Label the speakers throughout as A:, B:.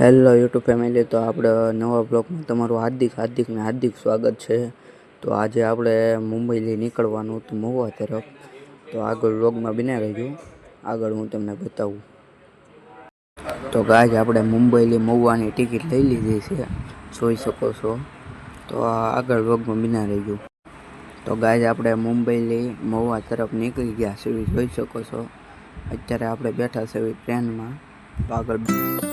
A: Hello YouTube family તો આપણે નવા બ્લોગમાં તમારું હાર્દિક હાર્દિકને હાર્દિક સ્વાગત છે. તો આજે આપણે મુંબઈથી નીકળવાનું હતું મહુવા તરફ. તો આગળ બ્લોગમાં બિના રહેજો. આગળ હું તમને બતાવું. તો ગાજ આપણે મુંબઈથી મહુવાની ટિકિટ લઈ લીધી છે. જોઈ શકો છો. તો આગળ બ્લોગમાં બિના રહેજો. તો ગાજ આપણે મુંબઈથી મહુવા તરફ નીકળી ગયા છે જોઈ શકો છો. અત્યારે આપણે બેઠા છે ટ્રેનમાં. તો આગળ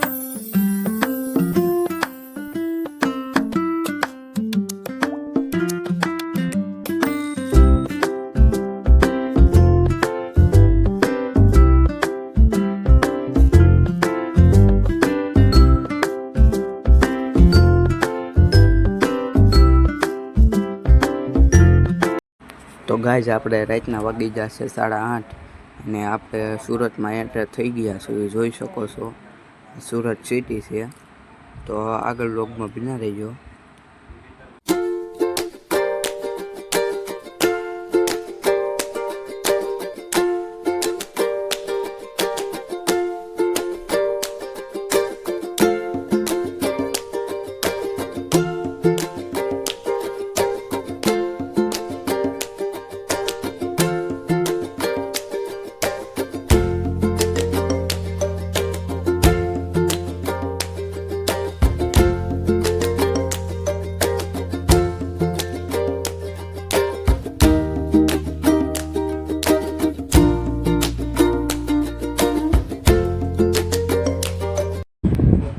A: તો ગાય આપણે રાતના વાગી જશે સાડા આઠ અને આપણે સુરતમાં એન્ટર થઈ ગયા છીએ જોઈ શકો છો. સુરત સિટી છે. તો આગળ લોગમાં બિના રહીજો.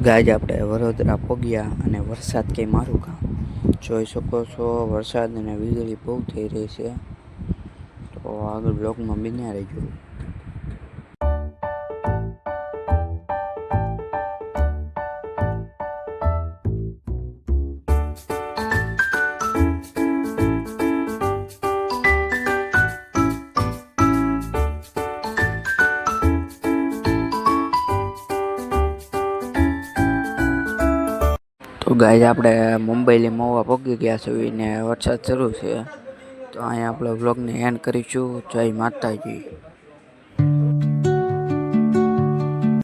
A: ગાજ આપણે વડોદરા પગ્યા અને વરસાદ કંઈ મારું કામ. જોઈ શકો છો, વરસાદ અને વીજળી બહુ થઈ રહી છે. તો આગળ બ્લોકમાં બન્યા રહેજો. તો ગાય આપણે મુંબઈથી મહુવા પહોંચી ગયા છીએ ને વરસાદ શરૂ છે. તો અહીંયા આપણે વ્લોગને એન્ડ કરીશું. જય માતાજી.